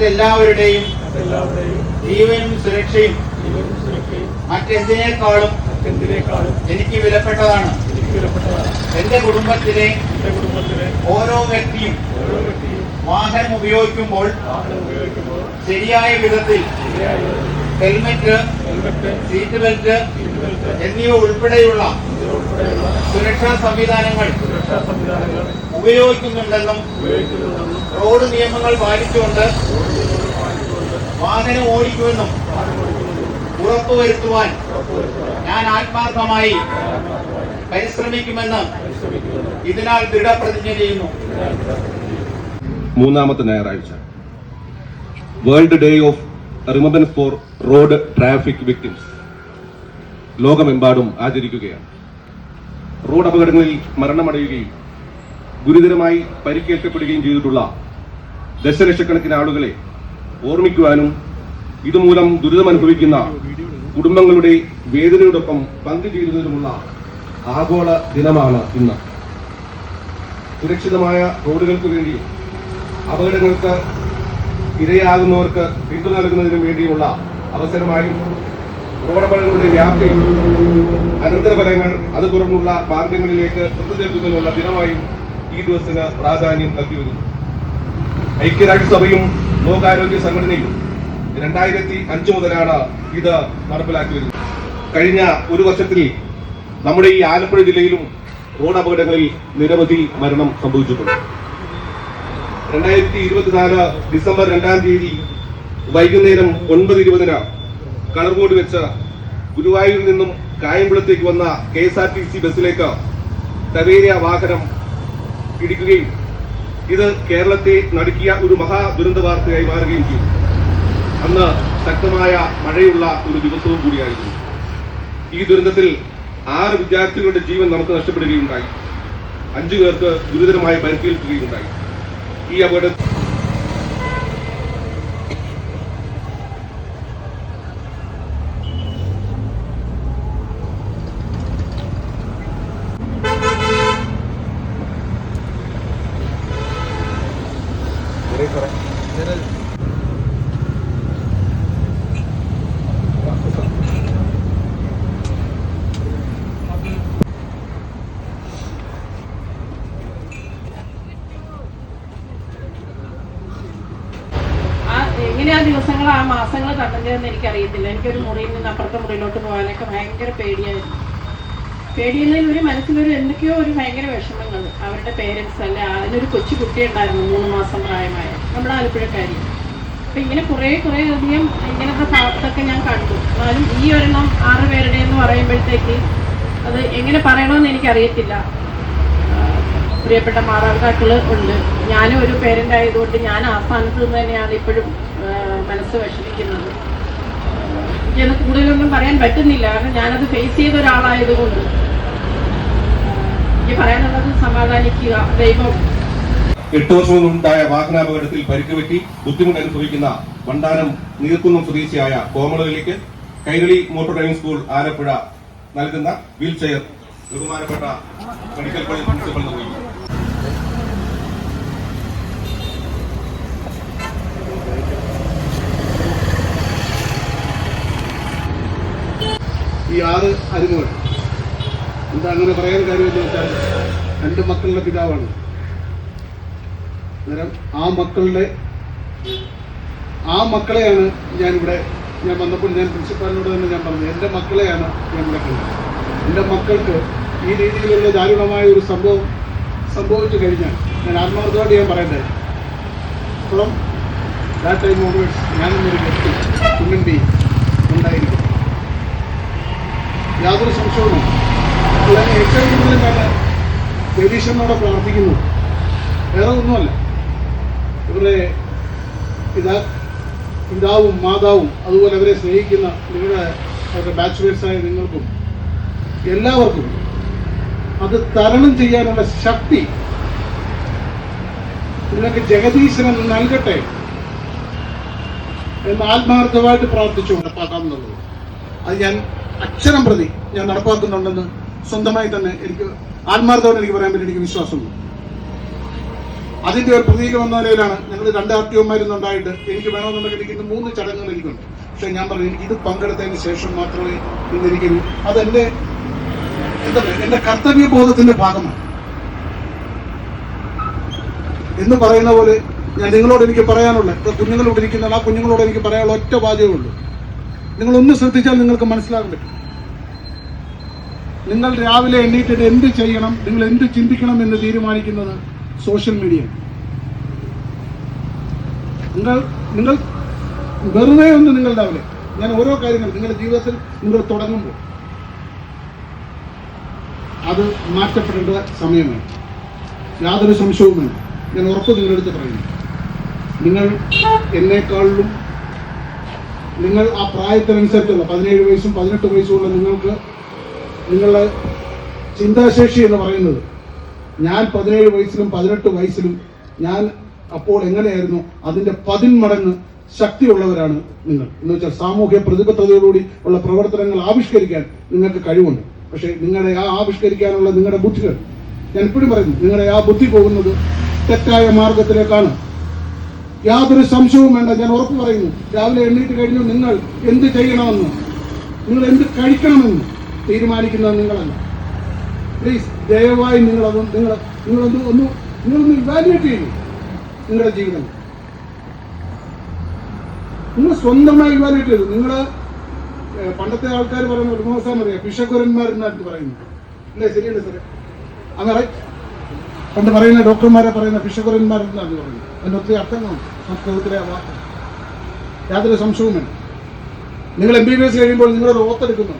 മറ്റെല്ലാവരുടെയും എല്ലാവരുടെയും ജീവനും സുരക്ഷയും മറ്റെന്തിനേക്കാളും എനിക്ക് വിലപ്പെട്ടതാണ്. എന്റെ കുടുംബത്തിലെ ഓരോ വ്യക്തിയും വാഹനം ഉപയോഗിക്കുമ്പോൾ ശരിയായ വിധത്തിൽ ഹെൽമെറ്റ് സീറ്റ് ബെൽറ്റ് എന്നിവ ഉൾപ്പെടെയുള്ള സുരക്ഷാ സംവിധാനങ്ങൾ സംവിധാനങ്ങൾ ഉപയോഗിക്കുന്നുണ്ടെന്നും റോഡ് നിയമങ്ങൾ പാലിച്ചുകൊണ്ട് വാഹനം ഓടിക്കുമെന്നും ഉറപ്പുവരുത്തുവാൻ ഞാൻ ആത്മാർത്ഥമായി പരിശ്രമിക്കുമെന്ന് ഇതിനാൽ ദൃഢപ്രതിജ്ഞ ചെയ്യുന്നു. മൂന്നാമത്തെ ഞായറാഴ്ച. World day of remembrance for road traffic victims ലോകമെമ്പാടും ആചരിക്കുകയാണ്. റോഡ് അപകടങ്ങളിൽ മരണമടയുകയും ഗുരുതരമായി പരിക്കേൽക്കപ്പെടുകയും ചെയ്തിട്ടുള്ള ദശലക്ഷക്കണക്കിന് ആളുകളെ ഓർമ്മിക്കുവാനും ഇതുമൂലം ദുരിതമനുഭവിക്കുന്ന കുടുംബങ്ങളുടെ വേദനയോടൊപ്പം പങ്കുചേരുന്നതിനുമുള്ള ആഗോള ദിനമാണ് ഇന്ന്. സുരക്ഷിതമായ റോഡുകൾക്ക് വേണ്ടി അപകടങ്ങൾക്ക് ഇരയാകുന്നവർക്ക് പിന്തുണ നൽകുന്നതിനും വേണ്ടിയുള്ള അവസരമായും റോഡപകടങ്ങളുടെ വ്യാപ്തി അനന്തരഫലങ്ങൾ അത് തുറന്നുള്ള മാർഗങ്ങളിലേക്ക് ഒത്തുചേർക്കുന്നതിനുള്ള ദിനമായും ഈ ദിവസത്തിന് പ്രാധാന്യം നൽകിവരുന്നു. ഐക്യരാഷ്ട്രസഭയും ലോകാരോഗ്യ സംഘടനയും രണ്ടായിരത്തി അഞ്ചു മുതലാണ് ഇത് നടപ്പിലാക്കി വരുന്നത് കഴിഞ്ഞ ഒരു വർഷത്തിൽ നമ്മുടെ ഈ ആലപ്പുഴ ജില്ലയിലും റോഡ് അപകടങ്ങളിൽ നിരവധി മരണം സംഭവിച്ചിട്ടുണ്ട്. രണ്ടായിരത്തി ഇരുപത്തിനാല് ഡിസംബർ രണ്ടാം തീയതി വൈകുന്നേരം ഒൻപത് ഇരുപതിന് കളർകോട് വെച്ച് ഗുരുവായൂരിൽ നിന്നും കായംകുളത്തേക്ക് വന്ന K S R T C ബസ്സിലേക്ക് തവേരിയ വാഹനം ഇടിക്കുകയും ഇത് കേരളത്തെ നടുക്കിയ ഒരു മഹാ ദുരന്ത വാർത്തയായി മാറുകയും ചെയ്തു. അന്ന് ശക്തമായ മഴയുള്ള ഒരു ദിവസവും കൂടിയായിരുന്നു. ഈ ദുരന്തത്തിൽ ആറ് വിദ്യാർത്ഥികളുടെ ജീവൻ നമുക്ക് നഷ്ടപ്പെടുകയുണ്ടായി. അഞ്ചു പേർക്ക് ഗുരുതരമായി പരിക്കേൽക്കുകയുണ്ടായി. ഈ അപകട ആ എങ്ങനെ ആ ദിവസങ്ങൾ ആ മാസങ്ങൾ കടന്നതെന്ന് എനിക്കറിയത്തില്ല. എനിക്കൊരു മുറിയിൽ നിന്ന് അപ്പുറത്തെ മുറിയിലോട്ട് പോകാനൊക്കെ ഭയങ്കര പേടിയായിരുന്നു. പേടിയുന്നതിൽ ഒരു മനസ്സിലൊരു എന്തൊക്കെയോ ഒരു ഭയങ്കര വിഷമങ്ങൾ. അവരുടെ പേരൻസ് അല്ല അതിനൊരു കൊച്ചു കുട്ടി ഉണ്ടായിരുന്നു മൂന്ന് മാസം പ്രായമായ. നമ്മുടെ ആലപ്പുഴക്കാരി. അപ്പൊ ഇങ്ങനെ കുറേ കുറേ അധികം ഇങ്ങനത്തെ ഭാഗത്തൊക്കെ ഞാൻ കണ്ടു. എന്നാലും ഈ ഒരെണ്ണം ആറ് പേരുടെ എന്ന് പറയുമ്പോഴത്തേക്ക് അത് എങ്ങനെ പറയണമെന്ന് എനിക്കറിയത്തില്ല. പ്രിയപ്പെട്ട മാതാപിതാക്കൾ ഉണ്ട്. ഞാനും ഒരു പേരന്റ് ആയതുകൊണ്ട് ഞാൻ ആ സ്ഥാനത്ത് നിന്ന് തന്നെയാണ് ഇപ്പോഴും മനസ്സ് വിഷമിക്കുന്നത്. എനിക്കത് കൂടുതലൊന്നും പറയാൻ പറ്റുന്നില്ല. കാരണം ഞാനത് ഫേസ് ചെയ്ത ഒരാളായതുകൊണ്ട്. എനിക്ക് പറയാനുള്ളത് സമാധാനിക്കുക ദൈവം. എട്ട് വർഷം മുമ്പുണ്ടായ വാഹനാപകടത്തിൽ പരിക്ക് പറ്റി ബുദ്ധിമുട്ട് അനുഭവിക്കുന്ന വണ്ടാനം നീർക്കുന്നം സ്വദേശിയായ കോമളയിലേക്ക് Kairali motor driving school Alappuzha നൽകുന്ന വീൽ ചെയർ ബഹുമാനപ്പെട്ട മെഡിക്കൽ കോളേജ് പ്രിൻസിപ്പൽ നിർവഹിക്കും ഈ ആറ് അരുമകൾ. എന്താ അങ്ങനെ പറയാൻ കാര്യമെന്ന് വെച്ചാൽ രണ്ട് മക്കളുടെ പിതാവാണ്. അന്നേരം ആ മക്കളുടെ ആ മക്കളെയാണ് ഇവിടെ ഞാൻ വന്നപ്പോൾ ഞാൻ പ്രിൻസിപ്പാലിനോട് തന്നെ ഞാൻ പറഞ്ഞു എന്റെ മക്കളെയാണ് ഞാൻ ഇവിടെ കണ്ടത്. എന്റെ മക്കൾക്ക് ഈ രീതിയിലുള്ള ദാരുണമായ ഒരു സംഭവം സംഭവിച്ചു കഴിഞ്ഞാൽ ഞാൻ ആത്മാർത്ഥമായിട്ട് ഞാൻ പറയട്ടെ ഫ്രം ദാറ്റ് ടൈം ഓൺവേഡ്സ് ഞാനെന്നൊരു വ്യക്തി ഉണ്ടായിരിക്കും. യാതൊരു സംശയവും ഉള്ളതിന് ഏറ്റവും കൂടുതൽ കാരണം രവീശനോടെ പ്രാർത്ഥിക്കുന്നു. വേറെ ഒന്നുമല്ല. ഇവരുടെ പിതാ പിതാവും മാതാവും അതുപോലെ അവരെ സ്നേഹിക്കുന്ന നിങ്ങളുടെ അവരുടെ ബാച്ചുലേഴ്സായ നിങ്ങൾക്കും എല്ലാവർക്കും അത് തരണം ചെയ്യാനുള്ള ശക്തി നിങ്ങൾക്ക് ജഗദീശനം നൽകട്ടെ എന്ന് ആത്മാർത്ഥമായിട്ട് പ്രാർത്ഥിച്ചു പാട്ടാന്നുള്ളത് അത് ഞാൻ അക്ഷരം പ്രതി ഞാൻ നടപ്പാക്കുന്നുണ്ടെന്ന് സ്വന്തമായി തന്നെ എനിക്ക് ആത്മാർത്ഥമായിട്ട് എനിക്ക് പറയാൻ പറ്റി എനിക്ക് വിശ്വാസമുണ്ട്. അതിന്റെ ഒരു പ്രതീകം എന്ന നിലയിലാണ് ഞങ്ങൾ രണ്ട് ആർ എനിക്ക് വേണമെന്നുണ്ടെങ്കിൽ എനിക്ക് ഇന്ന് മൂന്ന് ചടങ്ങുകൾ എനിക്കുണ്ട്. പക്ഷെ ഞാൻ പറഞ്ഞു ഇത് പങ്കെടുത്തതിന് ശേഷം മാത്രമേ ഇന്ന് എനിക്ക് അതെന്റെ എന്താ എന്റെ കർത്തവ്യ ബോധത്തിന്റെ ഭാഗമാണ്. എന്ന് പറയുന്ന പോലെ ഞാൻ നിങ്ങളോട് എനിക്ക് പറയാനുള്ള കുഞ്ഞുങ്ങളോട് ഇരിക്കുന്ന ആ കുഞ്ഞുങ്ങളോട് എനിക്ക് പറയാനുള്ള ഒറ്റ വാചകമേ ഉള്ളൂ. നിങ്ങൾ ഒന്ന് ശ്രദ്ധിച്ചാൽ നിങ്ങൾക്ക് മനസ്സിലാകാൻ പറ്റും. നിങ്ങൾ രാവിലെ എണ്ണീറ്റിട്ട് എന്ത് ചെയ്യണം നിങ്ങൾ എന്ത് ചിന്തിക്കണം എന്ന് തീരുമാനിക്കുന്നത് സോഷ്യൽ മീഡിയ. നിങ്ങൾ നിങ്ങൾ വെറുതെ ഒന്ന് നിങ്ങൾ രാവിലെ. ഞാൻ ഓരോ കാര്യങ്ങൾ നിങ്ങളുടെ ജീവിതത്തിൽ നിങ്ങൾ തുടങ്ങുമ്പോൾ അത് മാറ്റപ്പെടേണ്ട സമയമാണ്. യാതൊരു സംശയവുമില്ല. ഞാൻ ഉറപ്പ് നിങ്ങളെടുത്ത് പറയുന്നു. നിങ്ങൾ എന്നെക്കാളിലും നിങ്ങൾ ആ പ്രായത്തിനനുസരിച്ചുള്ള പതിനേഴ് വയസ്സും പതിനെട്ട് വയസ്സുമുള്ള നിങ്ങൾക്ക് നിങ്ങളുടെ ചിന്താശേഷി എന്ന് പറയുന്നത് ഞാൻ പതിനേഴ് വയസ്സിലും പതിനെട്ട് വയസ്സിലും ഞാൻ അപ്പോൾ എങ്ങനെയായിരുന്നു? അതിന്റെ പതിന്മടങ്ങ് ശക്തിയുള്ളവരാണ് നിങ്ങൾ. എന്ന് വെച്ചാൽ സാമൂഹ്യ പ്രതിബദ്ധതയോടുകൂടി ഉള്ള പ്രവർത്തനങ്ങൾ ആവിഷ്കരിക്കാൻ നിങ്ങൾക്ക് കഴിവുണ്ട്. പക്ഷേ നിങ്ങളുടെ ആ ആവിഷ്കരിക്കാനുള്ള നിങ്ങളുടെ ബുദ്ധികൾ ഞാൻ ഇപ്പോഴും പറയുന്നു നിങ്ങളുടെ ആ ബുദ്ധി പോകുന്നത് തെറ്റായ മാർഗത്തിലേക്കാണ്. യാതൊരു സംശയവും വേണ്ട. ഞാൻ ഉറപ്പ് പറയുന്നു. രാവിലെ എണ്ണീറ്റ് കഴിഞ്ഞു നിങ്ങൾ എന്ത് ചെയ്യണമെന്ന്. നിങ്ങൾ എന്ത് കഴിക്കണമെന്ന് തീരുമാനിക്കുന്നത് നിങ്ങളല്ല. പ്ലീസ് ദയവായി നിങ്ങളത് നിങ്ങൾ നിങ്ങളൊന്ന് ഒന്ന് നിങ്ങളൊന്ന് ഇവാലുവേറ്റ് ചെയ്യൂ നിങ്ങളുടെ ജീവിതം. നിങ്ങൾ സ്വന്തമായി ഇവാലുവേറ്റ് ചെയ്തു. നിങ്ങൾ പണ്ടത്തെ ആൾക്കാർ പറയുന്ന ഒരു മോശം അറിയാം. പിഷക്കുരന്മാർ എന്നാണ് പറയുന്നത് അല്ലേ? ശരിയല്ലേ സാറേ? അങ്ങനെ പണ്ട് പറയുന്ന ഡോക്ടർമാരെ പറയുന്ന പിഷക്കുരന്മാർ എന്നാണ് പറയുന്നത്? അതിന് ഒത്തിരി അർത്ഥങ്ങളുണ്ട്. സംസ്കൃതത്തിലെ ആ വാക്ക്. യാതൊരു സംശയവും വേണം നിങ്ങൾ എം ബി ബി എസ് കഴിയുമ്പോൾ നിങ്ങളൊരു ഓത്തെടുക്കുന്നു